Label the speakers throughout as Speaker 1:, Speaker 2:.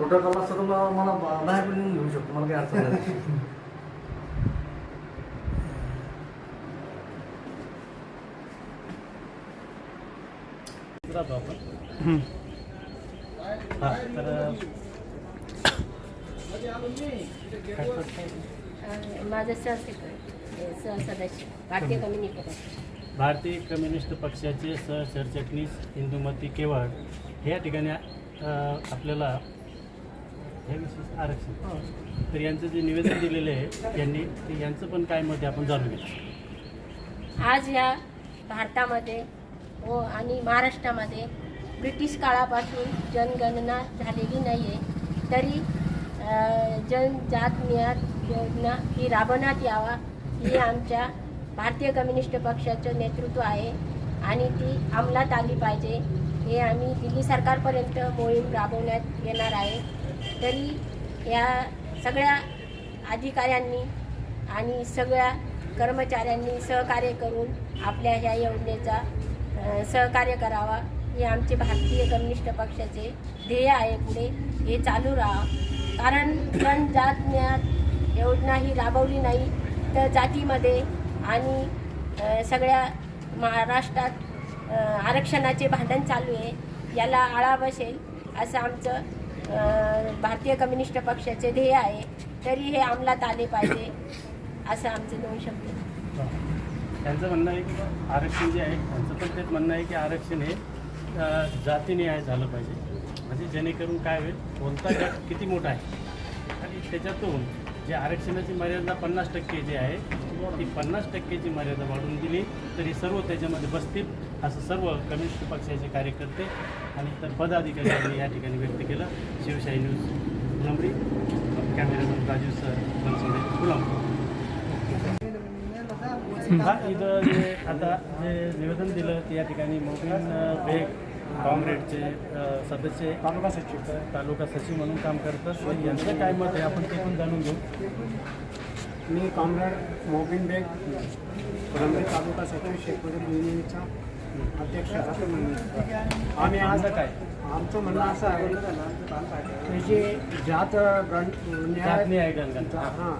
Speaker 1: Protocol असतं तर मला मला बाहेर पण घेऊ शकतो. मला काही अडचण नाही.
Speaker 2: राहतो आपण हा तर
Speaker 3: अं, माझं सहसेक्रेटरी सहसदस्य भारतीय कम्युनिस्ट पक्ष.
Speaker 2: भारतीय कम्युनिस्ट पक्षाचे सहसरचिटणीस इंदुमती केवळ. ह्या ठिकाणी आपल्याला हे विशेष आरक्षण. तर यांचं जे निवेदन दिलेलं आहे यांनी ते यांचं पण काय मत आहे आपण जाणून घेऊ.
Speaker 3: आज या भारतामध्ये व आणि महाराष्ट्रामध्ये ब्रिटिश काळापासून जनगणना झालेली नाही आहे तरी जनजात नियात योजना ही राबवण्यात यावा ही आमच्या भारतीय कम्युनिस्ट पक्षाचं नेतृत्व आहे आणि ती अंमलात आली पाहिजे. हे आम्ही दिल्ली सरकारपर्यंत मोहीम राबवण्यात येणार आहे. तरी या सगळ्या अधिकाऱ्यांनी आणि सगळ्या कर्मचाऱ्यांनी सहकार्य करून आपल्या ह्या योजनेचा सहकार्य करावा. हे आमचे भारतीय कम्युनिस्ट पक्षाचे ध्येय आहे पुढे. हे चालू राहा. कारण पण जात ज्ञात योजना ही राबवली नाही तर जातीमध्ये आणि सगळ्या महाराष्ट्रात आरक्षणाचे भांडण चालू आहे. याला आळा बसेल असं आमचं भारतीय कम्युनिस्ट पक्षाचे ध्येय आहे तरी हे अंमलात आले पाहिजे असं आमचे दोन शब्द
Speaker 2: त्यांचं म्हणणं आहे की आरक्षण जे आहे त्यांचं पण तेच म्हणणं आहे की आरक्षण हे जातीने आहे झालं पाहिजे. म्हणजे जेणेकरून काय होईल कोणता गट किती मोठा आहे? आणि त्याच्यातून जे आरक्षणाची मर्यादा पन्नास टक्के जी आहे ती पन्नास टक्केची मर्यादा वाढवून दिली तरी सर्व त्याच्यामध्ये बसतील असं सर्व कम्युनिस्ट पक्षाचे कार्यकर्ते आणि इतर पदाधिकाऱ्यांनी या ठिकाणी व्यक्त केलं. Shivshahi news Phulambri cameraman Raju sir Bansode Phulambri हा इथं जे आता जे निवेदन दिलं ते या ठिकाणी मोबिन बेग काँग्रेसचे अ, सदस्य तालुका सचिव. तालुका सचिव म्हणून काम करतात. तर यांचं काय मत आहे? आपण ते पण जाणून घेऊ.
Speaker 4: मी कॉम्रेड मोबिन बेग फुलंब्री तालुका सचिव शेखपुरी युनियनचा अध्यक्ष. आम्ही आज
Speaker 2: काय?
Speaker 4: आमचं म्हणणं असं आहे की जे जात न्याय हां.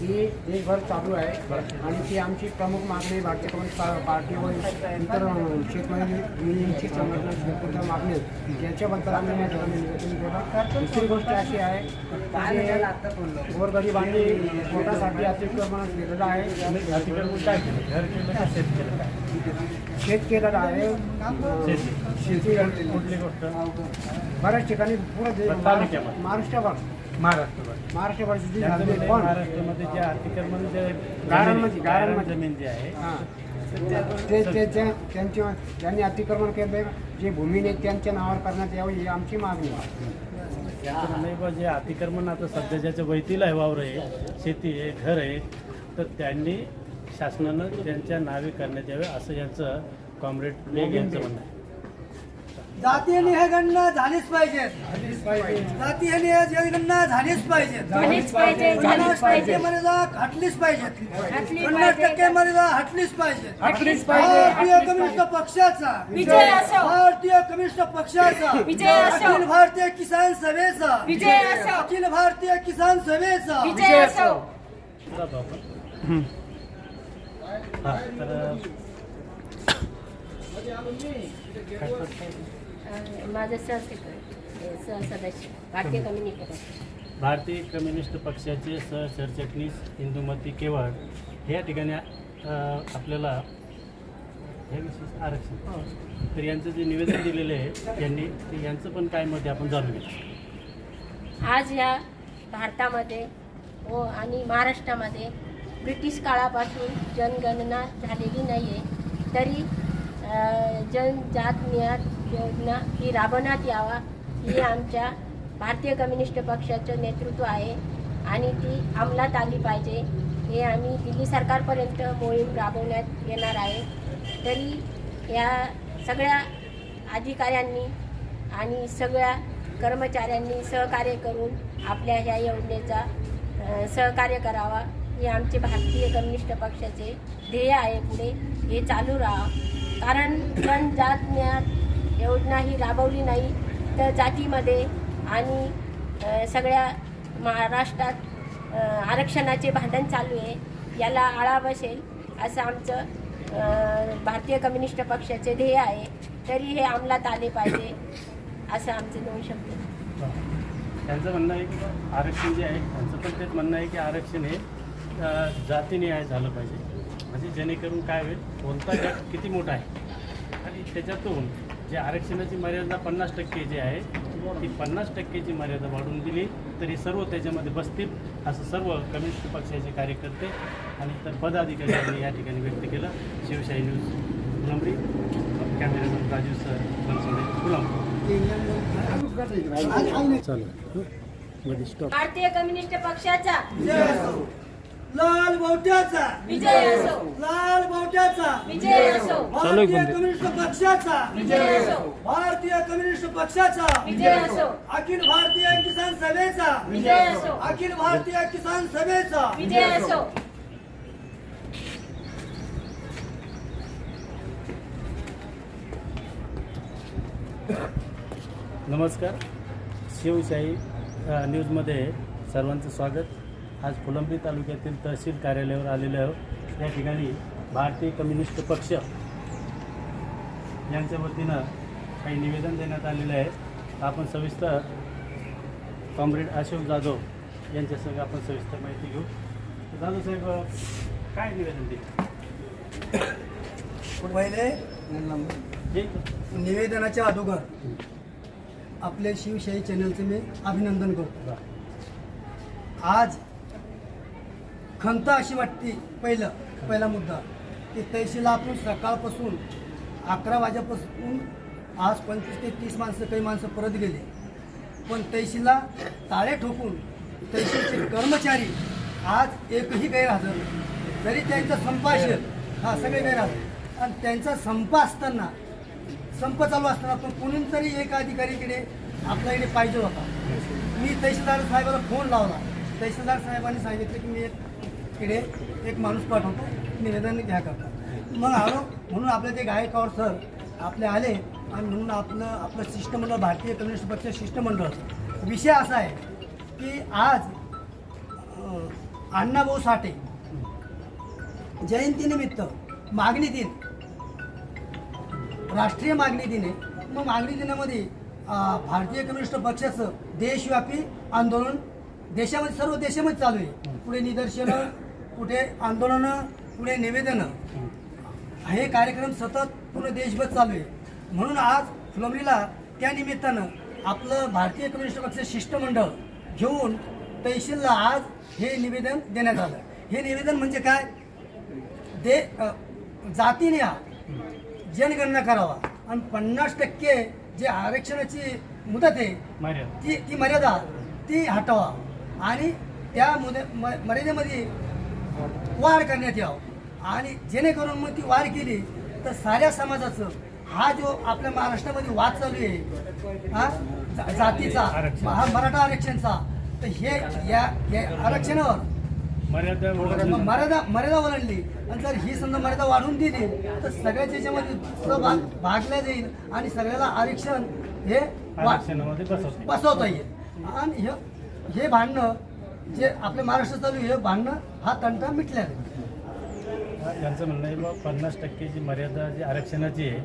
Speaker 4: ती देशभर चालू आहे आणि ती आमची प्रमुख मागणी भारतीय कम्युनिस्ट पार्टी व इतर शेतकरी युनियनची संघटना मागणी. याच्याबद्दल आम्ही या ठिकाणी निवेदन केलं दुसरी गोष्ट अशी आहे गोरगरिबांनी पोटासाठी अतिक्रमण केलेलं आहे.
Speaker 2: शेत
Speaker 4: केलेलं आहे.
Speaker 2: शेती. कुठली गोष्ट?
Speaker 4: बऱ्याच ठिकाणी
Speaker 2: तालुक्यामध्ये.
Speaker 4: महाराष्ट्रभर.
Speaker 2: महाराष्ट्रभर.
Speaker 4: महाराष्ट्रभर पण
Speaker 2: महाराष्ट्रामध्ये जे अतिक्रमण जे
Speaker 4: गारांमध्ये-
Speaker 2: जमीन-
Speaker 4: गारांमध्ये.
Speaker 2: जमीन जी आहे.
Speaker 4: हां. ते ते ते- त्यांचे त्यांनी अतिक्रमण केले. जे भूमीने त्यांच्या नावावर करण्यात यावं ही आमची मागणी आहे.
Speaker 2: बा जे अतिक्रमण आता सध्या ज्याच्या वैतीला आहे वावर आहे शेती आहे घर आहे तर त्यांनी शासनानं त्यांच्या नावे करण्यात यावे असं यांचं कॉम्रेड बेग यांचं म्हणणं आहे.
Speaker 5: जातीय निहागणना झालीच पाहिजे जातीय निहागणना झालीच पाहिजे
Speaker 3: झालीच पाहिजे झालीच
Speaker 5: पन्नास
Speaker 3: पाहिजे.
Speaker 5: टक्के मर्यादा हटलीच पाहिजे पन्नास टक्के
Speaker 3: पाहिजे
Speaker 5: मर्यादा हटलीच पाहिजे भारतीय कम्युनिस्ट पक्षाचा.
Speaker 3: विजय असो.
Speaker 5: भारतीय कम्युनिस्ट पक्षाचा.
Speaker 3: विजय असो.
Speaker 5: अखिल भारतीय किसान सभेचा.
Speaker 3: विजय असो.
Speaker 5: अखिल भारतीय किसान सभेचा
Speaker 3: विजय असो
Speaker 2: जातो आपण हा तर
Speaker 3: अं, माझं सहसेक्रेटरी सहसदस्य भारतीय कम्युनिस्ट पक्ष.
Speaker 2: भारतीय कम्युनिस्ट पक्षाचे सहसरचिटणीस इंदुमती केवळ ह्या ठिकाणी आपल्याला हे विशेष आरक्षण. तर यांचं जे निवेदन दिलेलं आहे यांनी ते यांचं पण काय मत आपण जाणून घेऊ.
Speaker 3: आज या भारतामध्ये व आणि महाराष्ट्रामध्ये ब्रिटिश काळापासून जनगणना झालेली नाही आहे तरी जनजात नियात योजना ही राबवण्यात यावा ही आमच्या भारतीय कम्युनिस्ट पक्षाचं नेतृत्व आहे आणि ती अंमलात आली पाहिजे. हे आम्ही दिल्ली सरकारपर्यंत मोहीम राबवण्यात येणार आहे. तरी या सगळ्या अधिकाऱ्यांनी आणि सगळ्या कर्मचाऱ्यांनी सहकार्य करून आपल्या ह्या योजनेचा सहकार्य करावा. हे आमचे भारतीय कम्युनिस्ट पक्षाचे ध्येय आहे पुढे. हे चालू राहा. कारण पण जात ज्ञात योजना ही राबवली नाही तर जातीमध्ये आणि सगळ्या महाराष्ट्रात आरक्षणाचे भांडण चालू आहे. याला आळा बसेल असं आमचं भारतीय कम्युनिस्ट पक्षाचे ध्येय आहे. तरी हे अंमलात आले पाहिजे असं आमचे दोन शब्द
Speaker 2: त्यांचं म्हणणं आहे की आरक्षण जे आहे त्यांचं पण तेच म्हणणं आहे की आरक्षण हे जातीनिहाय झालं पाहिजे. म्हणजे जेणेकरून काय होईल कोणता गट किती मोठा आहे? आणि त्याच्यातून जे आरक्षणाची मर्यादा पन्नास टक्के जी आहे ती पन्नास टक्केची मर्यादा वाढवून दिली तरी सर्व त्याच्यामध्ये बसतील असं सर्व कम्युनिस्ट पक्षाचे कार्यकर्ते आणि तर पदाधिकारी यांनी या ठिकाणी व्यक्त केलं. Shivshahi news Phulambri cameraman Rajiv sir Bansode Phulambri
Speaker 3: भारतीय कम्युनिस्ट पक्षाचा.
Speaker 5: लाल बावट्याचा
Speaker 3: विजय असो.
Speaker 5: लाल बावट्याचा
Speaker 3: विजय असो.
Speaker 5: भारतीय कम्युनिस्ट पक्षाचा.
Speaker 3: विजय असो.
Speaker 5: भारतीय कम्युनिस्ट पक्षाचा.
Speaker 3: विजय असो.
Speaker 5: अखिल भारतीय किसान सभेचा.
Speaker 3: विजय असो.
Speaker 5: अखिल भारतीय किसान सभेचा.
Speaker 3: विजय असो.
Speaker 2: नमस्कार. शिवशाही न्यूजमध्ये सर्वांचं स्वागत. आज फुलंब्री तालुक्यातील तहसील कार्यालयावर आलेले आहोत. या ठिकाणी भारतीय कम्युनिस्ट पक्ष यांच्या वतीनं काही निवेदन देण्यात आलेलं आहे. आपण सविस्तर कॉम्रेड अशोक जाधव यांच्यासंग आपण सविस्तर माहिती घेऊ. जाधव साहेब काय निवेदन दिले?
Speaker 5: पहिले निवेदनाच्या अगोदर आपले शिवशाही चॅनलचे मी अभिनंदन करतो. आज खंत अशी वाटते पहिलं पहिला मुद्दा. की तहसील आपण सकाळपासून अकरा वाजेपासून आज पंचवीस ते तीस माणसं काही माणसं परत गेले. पण तहसीलला ताळे ठोकून तहसीलचे कर्मचारी आज एकही गैरहजर जरी त्यांचा संप असेल हा सगळे गैरहजर आणि त्यांचा संप असताना संप चालू असताना पण कोणीतरी एक अधिकारीकडे आपल्याकडे पाहिजे होता. मी तहसीलदार साहेबाला फोन लावला. तहसीलदार साहेबांनी सांगितलं की मी एक इकडे एक माणूस पाठवतो निवेदन घ्या करता. मग आलो म्हणून आपले ते गायकवाड सर आपले आले आणि म्हणून आपलं आपलं शिष्टमंडळ भारतीय कम्युनिस्ट पक्ष शिष्टमंडळ. विषय असा आहे की आज अण्णाभाऊ साठे जयंतीनिमित्त मागणी दिन राष्ट्रीय मागणी दिन आहे. मग मागणी दिनामध्ये भारतीय कम्युनिस्ट पक्षाचं देशव्यापी आंदोलन देशामध्ये सर्व देशामध्ये चालू आहे. पुढे निदर्शनं कुठे आंदोलनं पुढे निवेदनं हे कार्यक्रम सतत पूर्ण देशभर चालू आहे. म्हणून आज फुलंब्रीला त्या निमित्तानं आपलं भारतीय कम्युनिस्ट पक्ष शिष्टमंडळ घेऊन तहसीलला आज हे निवेदन देण्यात आलं. हे निवेदन म्हणजे काय? दे जातीने हा जनगणना करावा. आणि पन्नास टक्के जे आरक्षणाची मुदत आहे ती ती मर्यादा ती हटवा. आणि त्या मुदे म- मर्यादेमध्ये वाढ करण्यात यावं. आणि जेणेकरून मग ती वाढ केली तर साऱ्या समाजाचं हा जो आपल्या महाराष्ट्रामध्ये वाद चालू आहे हा जातीचा. हा मराठा आरक्षणचा तर हे या या आरक्षणावर
Speaker 2: मर्यादा
Speaker 5: मर्यादा मर्यादा ओलांडली आणि जर ही समजा मर्यादा वाढवून दिली तर सगळ्याच्या याच्यामध्ये सहभाग भागला जाईल आणि सगळ्याला आरक्षण हे
Speaker 2: बसवते
Speaker 5: बसवता येईल. आणि हे हे भांडणं जे आपल्या महाराष्ट्रात चालू आहे, हे भांडणं हा तंटा मिटल्या.
Speaker 2: यांचं म्हणणं आहे बा पन्नास टक्केची मर्यादा जी आरक्षणाची आहे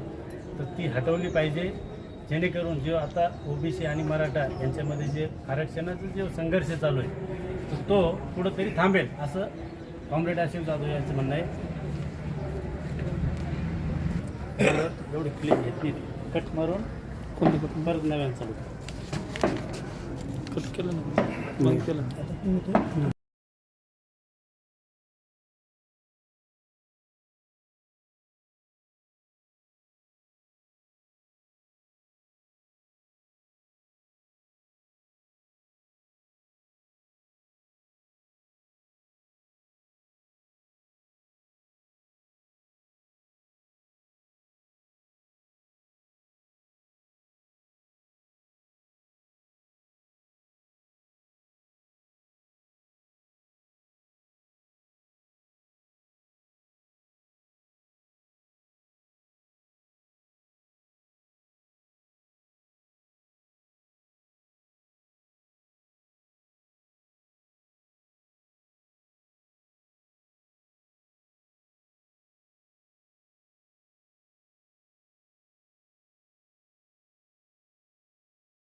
Speaker 2: तर ती हटवली पाहिजे जेणेकरून जो आता ओबीसी आणि मराठा यांच्यामध्ये जे आरक्षणाचा जो संघर्ष चालू आहे तर तो कुठंतरी थांबेल असं कॉम्रेड अशोक जाधव यांचं म्हणणं आहे एवढी क्लिप घेतली कट मारून परत नव्यानं चालू.
Speaker 6: कट केलं ना बंद केलं.